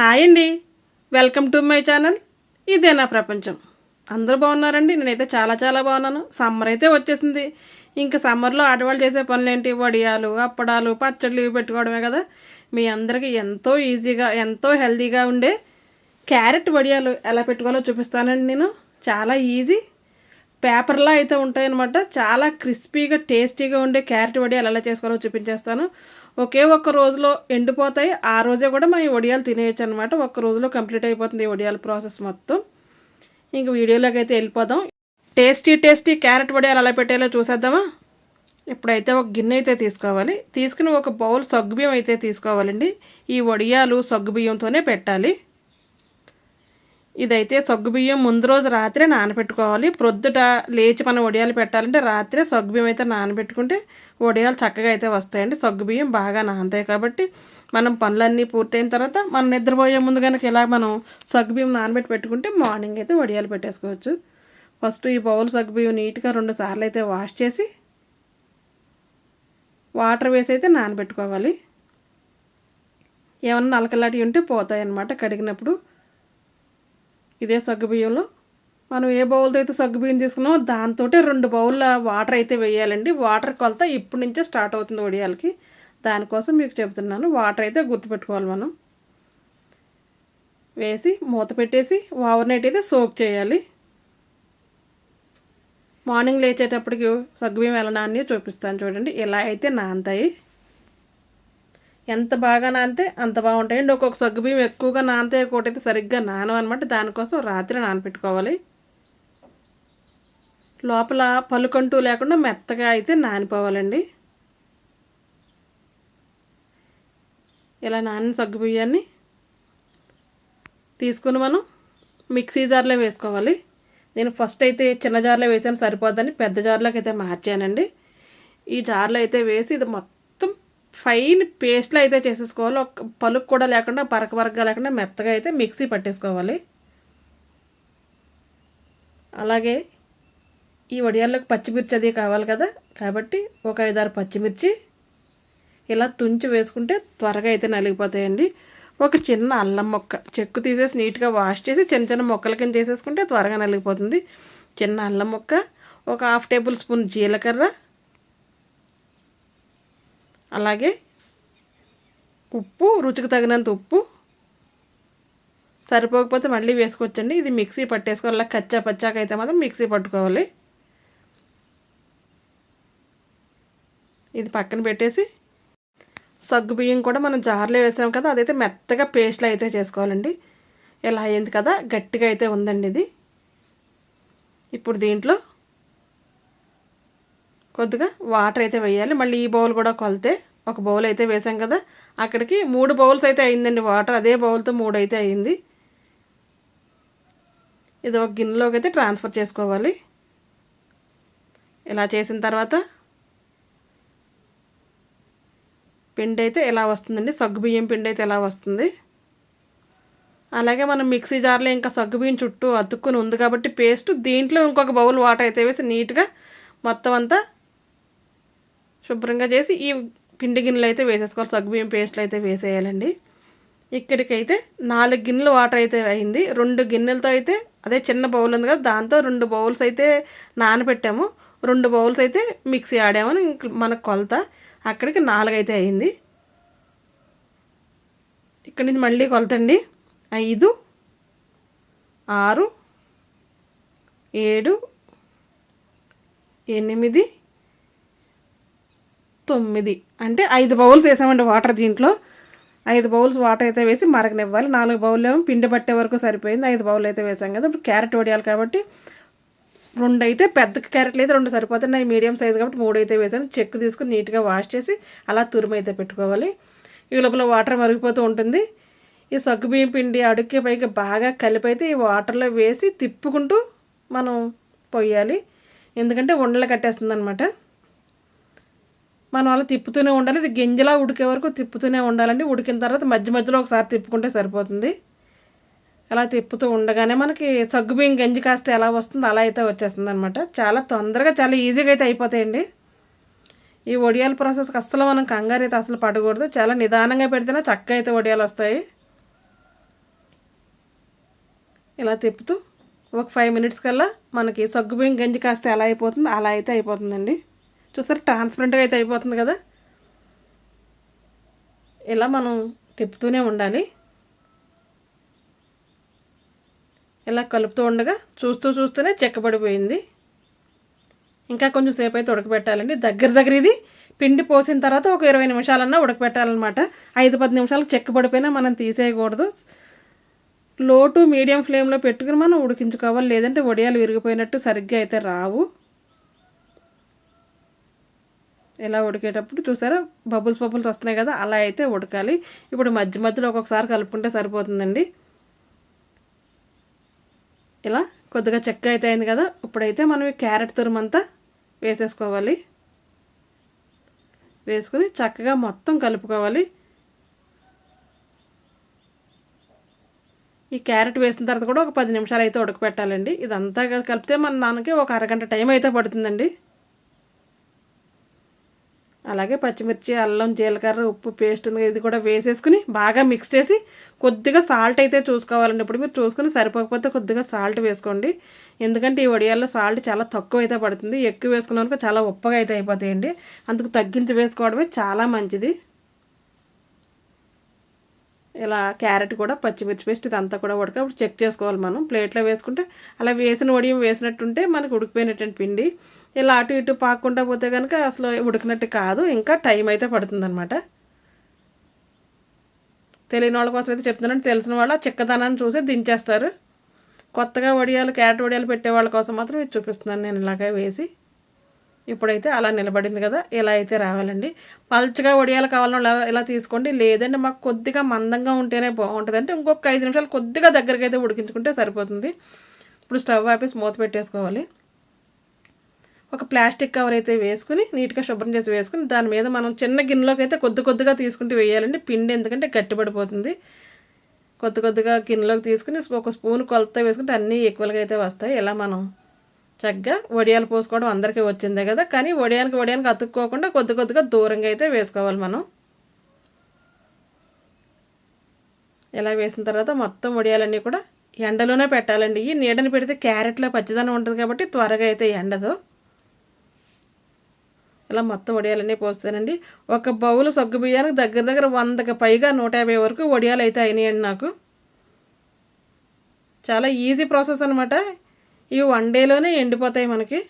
Hi అండి. Welcome to my channel. ఇదే నా ప్రపంచం. అందరూ బాగున్నారండి? నేనైతే చాలా చాలా బాగున్నాను. సమ్మర్ అయితే వచ్చేసింది. ఇంకా సమ్మర్లో ఆడవాళ్ళు చేసే పనులు ఏంటి వడియాలు అప్పడాలు పచ్చళ్ళు ఇవి పెట్టుకోవడమే కదా. మీ అందరికీ ఎంతో ఈజీగా ఎంతో హెల్తీగా ఉండే క్యారెట్ వడియాలు ఎలా పెట్టుకోవాలో చూపిస్తానండి నేను. చాలా ఈజీ. పేపర్లా అయితే ఉంటాయన్నమాట. చాలా క్రిస్పీగా టేస్టీగా ఉండే క్యారెట్ వడియాలు ఎలా చేసుకోవాలో చూపించేస్తాను. ఒకే ఒక్క రోజులో ఎండిపోతాయి. ఆ రోజే కూడా మనం వడియాలు తినేయచ్చు అనమాట ఒక్క రోజులో కంప్లీట్ అయిపోతుంది ఈ వడియాల ప్రాసెస్ మొత్తం. ఇంక వీడియోలోకి అయితే వెళ్ళిపోదాం. టేస్టీ టేస్టీ క్యారెట్ వడియాలు ఎలా పెట్టేలా చూసేద్దామా? ఇప్పుడైతే ఒక గిన్నె అయితే తీసుకోవాలి. తీసుకుని ఒక బౌల్ సగ్గుబియ్యం అయితే తీసుకోవాలండి. ఈ వడియాలు సగ్గుబియ్యంతోనే పెట్టాలి. ఇదైతే సగ్గుబియ్యం ముందు రోజు రాత్రే నానబెట్టుకోవాలి. ప్రొద్దుట లేచి మనం వడియాలు పెట్టాలంటే రాత్రే సగ్గుబియ్యం అయితే నానబెట్టుకుంటే వడియాలు చక్కగా అయితే వస్తాయండి. సగ్గుబియ్యం బాగా నానతాయి కాబట్టి మనం పనులన్నీ పూర్తయిన తర్వాత మనం నిద్రపోయే ముందు కనుక ఇలా మనం సగ్గుబియ్యం నానబెట్టి పెట్టుకుంటే మార్నింగ్ అయితే వడియాలు పెట్టేసుకోవచ్చు. ఫస్ట్ ఈ బౌల్ సగ్గుబియ్యం నీట్గా రెండు సార్లు అయితే వాష్ చేసి వాటర్ వేసి అయితే నానబెట్టుకోవాలి. ఏమన్నా నలకలాంటివి ఉంటే పోతాయి అన్నమాట కడిగినప్పుడు. ఇదే సగ్గుబియ్యంలో మనం ఏ బౌల్తో అయితే సగ్గుబియ్యం తీసుకున్నామో దాంతో రెండు బౌల్ల వాటర్ అయితే వేయాలండి. వాటర్ కొలత ఇప్పటి నుంచే స్టార్ట్ అవుతుంది ఒడియాలకి. దానికోసం మీకు చెప్తున్నాను. వాటర్ అయితే గుర్తుపెట్టుకోవాలి మనం. వేసి మూత పెట్టేసి ఓవర్ నైట్ అయితే సోక్ చేయాలి. మార్నింగ్ లేచేటప్పటికి సగ్గుబియ్యం ఎలా నాని చూపిస్తాను చూడండి. ఇలా అయితే నానతాయి. ఎంత బాగా నానితే అంత బాగుంటాయండి ఒక్కొక్క సగ్గు బియ్యం ఎక్కువగా నానితే ఒకటైతే సరిగ్గా నాను అనమాట దానికోసం రాత్రి నానపెట్టుకోవాలి. లోపల పలుకంటూ లేకుండా మెత్తగా అయితే నానిపోవాలండి. ఇలా నానిన సగ్గుబియ్యాన్ని తీసుకుని మనం మిక్సీ జార్లో వేసుకోవాలి. నేను ఫస్ట్ అయితే చిన్న జార్లో వేసాను సరిపోద్దని పెద్ద జార్లోకి అయితే మార్చానండి. ఈ జార్లో అయితే వేసి ఇది మొత్తం ఫైన్ పేస్ట్లో అయితే చేసేసుకోవాలి. ఒక పలుకు కూడా లేకుండా పరక పరకగా లేకుండా మెత్తగా అయితే మిక్సీ పట్టేసుకోవాలి. అలాగే ఈ వడియాల్లోకి పచ్చిమిర్చి అది కావాలి కదా. కాబట్టి ఒక ఐదారు పచ్చిమిర్చి ఇలా తుంచి వేసుకుంటే త్వరగా అయితే నలిగిపోతాయండి. ఒక చిన్న అల్లం మొక్క చెక్కు తీసేసి నీట్గా వాష్ చేసి చిన్న చిన్న మొక్కల కింద చేసేసుకుంటే త్వరగా నలిగిపోతుంది. చిన్న అల్లం మొక్క ఒక హాఫ్ టేబుల్ స్పూన్ జీలకర్ర అలాగే ఉప్పు రుచికి తగినంత ఉప్పు. సరిపోకపోతే మళ్ళీ వేసుకోవచ్చండి. ఇది మిక్సీ పట్టేసుకోవాలి. కచ్చా పచ్చాక అయితే మాత్రం మిక్సీ పట్టుకోవాలి. ఇది పక్కన పెట్టేసి సగ్గు బియ్యం కూడా మనం జార్లో వేసాం కదా అదైతే మెత్తగా పేస్ట్లో అయితే చేసుకోవాలండి. ఇలా అయింది కదా గట్టిగా అయితే ఉందండి ఇది. ఇప్పుడు దీంట్లో కొద్దిగా వాటర్ అయితే వేయాలి. మళ్ళీ ఈ బౌల్ కూడా కొలితే ఒక బౌల్ అయితే వేసాం కదా. అక్కడికి మూడు బౌల్స్ అయితే అయిందండి వాటర్. అదే బౌల్తో మూడు అయితే అయింది. ఇది ఒక గిన్నెలోకి అయితే ట్రాన్స్ఫర్ చేసుకోవాలి. ఇలా చేసిన తర్వాత పిండి అయితే ఎలా వస్తుందండి? సగ్గుబియ్యం పిండి అయితే ఎలా వస్తుంది? అలాగే మనం మిక్సీ జార్లో ఇంకా సగ్గుబియ్యం చుట్టూ అతుక్కుని ఉంది కాబట్టి పేస్ట్ దీంట్లో ఇంకొక బౌల్ వాటర్ అయితే వేసి నీట్గా మొత్తం అంతా శుభ్రంగా చేసి ఈ పిండి గిన్నెలు అయితే వేసేసుకోవాలి. సగ్గుబియ్యం పేస్ట్లు అయితే వేసేయాలండి. ఇక్కడికైతే నాలుగు గిన్నెలు వాటర్ అయితే అయింది. రెండు గిన్నెలతో అయితే అదే చిన్న బౌల్ ఉంది కదా దాంతో రెండు బౌల్స్ అయితే నానబెట్టాము. రెండు బౌల్స్ అయితే మిక్సీ ఆడామని ఇంక మనకు కొలత. అక్కడికి నాలుగైతే అయింది. ఇక్కడి నుంచి మళ్ళీ కొలతండి ఐదు ఆరు ఏడు ఎనిమిది తొమ్మిది. అంటే ఐదు బౌల్స్ వేసామండి వాటర్ దీంట్లో. ఐదు బౌల్స్ వాటర్ అయితే వేసి మరగనివ్వాలి నాలుగు బౌల్ ఏమో పిండి పట్టే వరకు సరిపోయింది. ఐదు బౌల్ అయితే వేసాం కదా. ఇప్పుడు క్యారెట్ వడియాలి కాబట్టి రెండు అయితే పెద్ద క్యారెట్లు అయితే రెండు సరిపోతున్నాయి. మీడియం సైజ్ కాబట్టి మూడు అయితే వేసాను. చెక్ తీసుకుని నీట్గా వాష్ చేసి అలా తురుము అయితే పెట్టుకోవాలి. ఈ లోపల వాటర్ మరిగిపోతూ ఉంటుంది. ఈ సగ్గుబియ్యం పిండి అడుక్కి పైకి బాగా కలిపైతే ఈ వాటర్లో వేసి తిప్పుకుంటూ మనం పొయ్యాలి. ఎందుకంటే ఉండలు కట్టేస్తుంది అనమాట మనం అలా తిప్పుతూనే ఉండాలి. ఇది గింజలా ఉడికే వరకు తిప్పుతూనే ఉండాలండి. ఉడికిన తర్వాత మధ్య మధ్యలో ఒకసారి తిప్పుకుంటే సరిపోతుంది. అలా తిప్పుతూ ఉండగానే మనకి సగ్గుబియ్యం గంజి కాస్తే ఎలా వస్తుందో అలా అయితే వచ్చేస్తుంది అనమాట చాలా తొందరగా చాలా ఈజీగా అయితే అయిపోతాయండి. ఈ వడియాల ప్రాసెస్కి అస్సలు మనం కంగారు అయితే అసలు పడకూడదు. చాలా నిదానంగా పెడితేనే చక్కగా అయితే వడియాలు వస్తాయి. ఇలా తిప్పుతూ ఒక ఫైవ్ మినిట్స్ కల్లా మనకి సగ్గుబియ్యం గంజి కాస్త ఎలా అయిపోతుందో అలా అయితే అయిపోతుందండి. చూసారు? ట్రాన్స్పరెంట్గా అయితే అయిపోతుంది కదా? ఇలా మనం తిప్పుతూనే ఉండాలి. ఇలా కలుపుతూ ఉండగా చూస్తూ చూస్తూనే చెక్కబడిపోయింది ఇంకా కొంచెం సేపు అయితే ఉడకబెట్టాలండి. దగ్గర దగ్గర ఇది పిండి పోసిన తర్వాత ఒక ఇరవై నిమిషాలన్నా ఉడకబెట్టాలన్నమాట. ఐదు పది నిమిషాలకు చెక్కబడిపోయినా మనం తీసేయకూడదు. లో టు మీడియం ఫ్లేమ్లో పెట్టుకుని మనం ఉడికించుకోవాలి. లేదంటే వడియాలు విరిగిపోయినట్టు సరిగ్గా అయితే రావు. ఇలా ఉడికేటప్పుడు చూసారా? బబుల్స్ బబుల్స్ వస్తున్నాయి కదా అలా అయితే ఉడకాలి. ఇప్పుడు మధ్య మధ్యలో ఒక్కొక్కసారి కలుపుకుంటే సరిపోతుందండి. ఇలా కొద్దిగా చెక్క అయితే అయింది కదా ఇప్పుడైతే మనం ఈ క్యారెట్ తురుమంతా వేసేసుకోవాలి. వేసుకుని చక్కగా మొత్తం కలుపుకోవాలి. ఈ క్యారెట్ వేసిన తర్వాత కూడా ఒక పది నిమిషాలు అయితే ఉడకపెట్టాలండి. ఇదంతా కలిపితే మన దానికి ఒక అరగంట టైం అయితే పడుతుందండి. అలాగే పచ్చిమిర్చి అల్లం జీలకర్ర ఉప్పు పేస్ట్ ఉంది ఇది కూడా వేసేసుకుని బాగా మిక్స్ చేసి కొద్దిగా సాల్ట్ అయితే చూసుకోవాలండి. ఇప్పుడు మీరు చూసుకుని సరిపోకపోతే కొద్దిగా సాల్ట్ వేసుకోండి. ఎందుకంటే ఈ వడియాల్లో సాల్ట్ చాలా తక్కువ అయితే పడుతుంది. ఎక్కువ వేసుకున్నాక చాలా ఉప్పగా అయితే అయిపోతాయండి. అందుకు తగ్గించి వేసుకోవడమే చాలా మంచిది. ఇలా క్యారెట్ కూడా పచ్చిమిర్చి పేస్ట్ ఇదంతా కూడా ఉడక చెక్ చేసుకోవాలి మనం. ప్లేట్లో వేసుకుంటే అలా వేసిన వడియం వేసినట్టుంటే మనకు ఉడికిపోయినటువంటి పిండి. ఇలా అటు ఇటు పాకుండా పోతే కనుక అసలు ఉడికినట్టు కాదు. ఇంకా టైం అయితే పడుతుందన్నమాట. తెలియని వాళ్ళ కోసం అయితే చెప్తున్నాను. తెలిసిన వాళ్ళు ఆ చిక్కదనాన్ని చూసి దించేస్తారు. కొత్తగా వడియాలు క్యారెట్ వడియాలు పెట్టే వాళ్ళ కోసం మాత్రం ఇది చూపిస్తున్నాను నేను ఇలాగే వేసి. ఇప్పుడైతే అలా నిలబడింది కదా ఇలా అయితే రావాలండి. పల్చగా వడియాలు కావాలన్నా ఇలా తీసుకోండి. లేదంటే మాకు కొద్దిగా మందంగా ఉంటేనే బాగుంటుంది అంటే ఇంకొక ఐదు నిమిషాలు కొద్దిగా దగ్గరికి అయితే ఉడికించుకుంటే సరిపోతుంది. ఇప్పుడు స్టవ్ ఆపేసి మూత పెట్టేసుకోవాలి. ఒక ప్లాస్టిక్ కవర్ అయితే వేసుకుని నీట్గా శుభ్రం చేసి వేసుకుని దాని మీద మనం చిన్న గిన్నెలోకి అయితే కొద్ది కొద్దిగా తీసుకుంటూ వేయాలండి. పిండి ఎందుకంటే గట్టిపడిపోతుంది. కొద్ది కొద్దిగా గిన్నెలోకి తీసుకుని ఒక స్పూన్ కొలత వేసుకుంటే అన్నీ ఈక్వల్గా అయితే వస్తాయి. ఇలా మనం చక్కగా వడియాలు పోసుకోవడం అందరికీ వచ్చిందే కదా. కానీ వడియానికి వడియానికి అతుక్కోకుండా కొద్ది కొద్దిగా దూరంగా అయితే వేసుకోవాలి మనం. ఇలా వేసిన తర్వాత మొత్తం వడియాలన్నీ కూడా ఎండలోనే పెట్టాలండి. ఈ నీడని పెడితే క్యారెట్లో పచ్చిదనం ఉంటుంది కాబట్టి త్వరగా అయితే ఎండదు. ఇలా మొత్తం వడియాలన్నీ పోస్తానండి. ఒక బౌలు సగ్గు బియ్యానికి దగ్గర దగ్గర వందకి పైగా నూట యాభై వరకు వడియాలు అయితే అయినాయండి నాకు. చాలా ఈజీ ప్రాసెస్ అనమాట ఇవి వన్ డేలోనే ఎండిపోతాయి మనకి.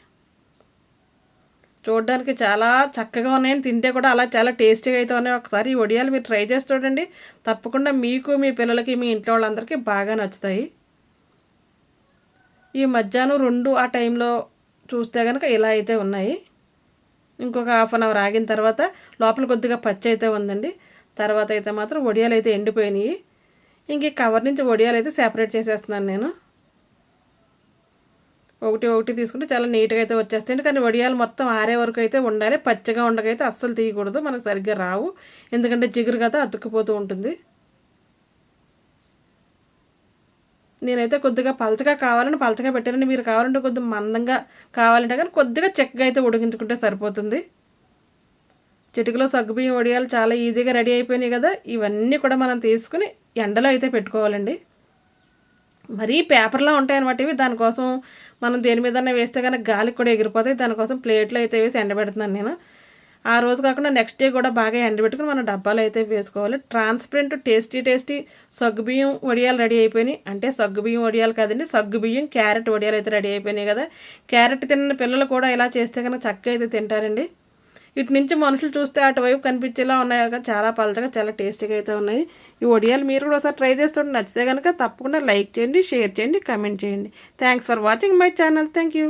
చూడడానికి చాలా చక్కగా ఉన్నాయని తింటే కూడా అలా చాలా టేస్టీగా అయితే ఉన్నాయి. ఒకసారి ఈ వడియాలు మీరు ట్రై చేసి చూడండి. తప్పకుండా మీకు మీ పిల్లలకి మీ ఇంట్లో వాళ్ళందరికీ బాగా నచ్చుతాయి. ఈ మధ్యాహ్నం రెండు ఆ టైంలో చూస్తే కనుక ఇలా అయితే ఉన్నాయి. ఇంకొక హాఫ్ అన్ అవర్ ఆగిన తర్వాత లోపల కొద్దిగా పచ్చి అయితే ఉందండి. తర్వాత అయితే మాత్రం వడియాలు అయితే ఎండిపోయినాయి. ఇంక కవర్ నుంచి వడియాలు అయితే సెపరేట్ చేసేస్తున్నాను నేను. ఒకటి ఒకటి తీసుకుంటే చాలా నీట్గా అయితే వచ్చేస్తాయండి. కానీ వడియాలు మొత్తం ఆరే వరకు అయితే ఉండాలి. పచ్చగా ఉండకైతే అస్సలు తీయకూడదు. మనకు సరిగ్గా రావు. ఎందుకంటే జిగురు కదా అతుక్కుపోతూ ఉంటుంది. నేనైతే కొద్దిగా పలచగా కావాలని పలచగా పెట్టానండి మీరు కావాలంటే కొద్దిగా మందంగా కావాలంటే కానీ కొద్దిగా చెక్కగా అయితే ఉడికించుకుంటే సరిపోతుంది. చిటికలో సగ్గుబియ్యం వడియాలు చాలా ఈజీగా రెడీ అయిపోయినాయి కదా ఇవన్నీ కూడా మనం తీసుకుని ఎండలో అయితే పెట్టుకోవాలండి. మరీ పేపర్లో ఉంటాయి అనమాట ఇవి దానికోసం మనం దేని మీద వేస్తే కనుక గాలికి కూడా ఎగిరిపోతాయి దానికోసం ప్లేట్లో అయితే వేసి ఎండబెడుతున్నాను నేను. ఆ రోజు కాకుండా నెక్స్ట్ డే కూడా బాగా ఎండబెట్టుకుని మనం డబ్బాలు అయితే వేసుకోవాలి. ట్రాన్స్పరెంట్ టేస్టీ టేస్టీ సగ్గుబియ్యం వడియాలు రెడీ అయిపోయినాయి. అంటే సగ్గుబియ్యం వడియాలు కాదండి సగ్గుబియ్యం క్యారెట్ వడియాలు అయితే రెడీ అయిపోయినాయి కదా. క్యారెట్ తిన్న పిల్లలు కూడా ఇలా చేస్తే కనుక చక్క అయితే తింటారండి. ఇటు నుంచి మనుషులు చూస్తే అటువైపు కనిపించేలా ఉన్నాయి కదా చాలా పలచగా చాలా టేస్టీగా అయితే ఉన్నాయి. ఈ వడియాలు మీరు కూడా ఒకసారి ట్రై చేస్తుంటే నచ్చితే కనుక తప్పకుండా లైక్ చేయండి షేర్ చేయండి కమెంట్ చేయండి. Thanks for watching my channel thank you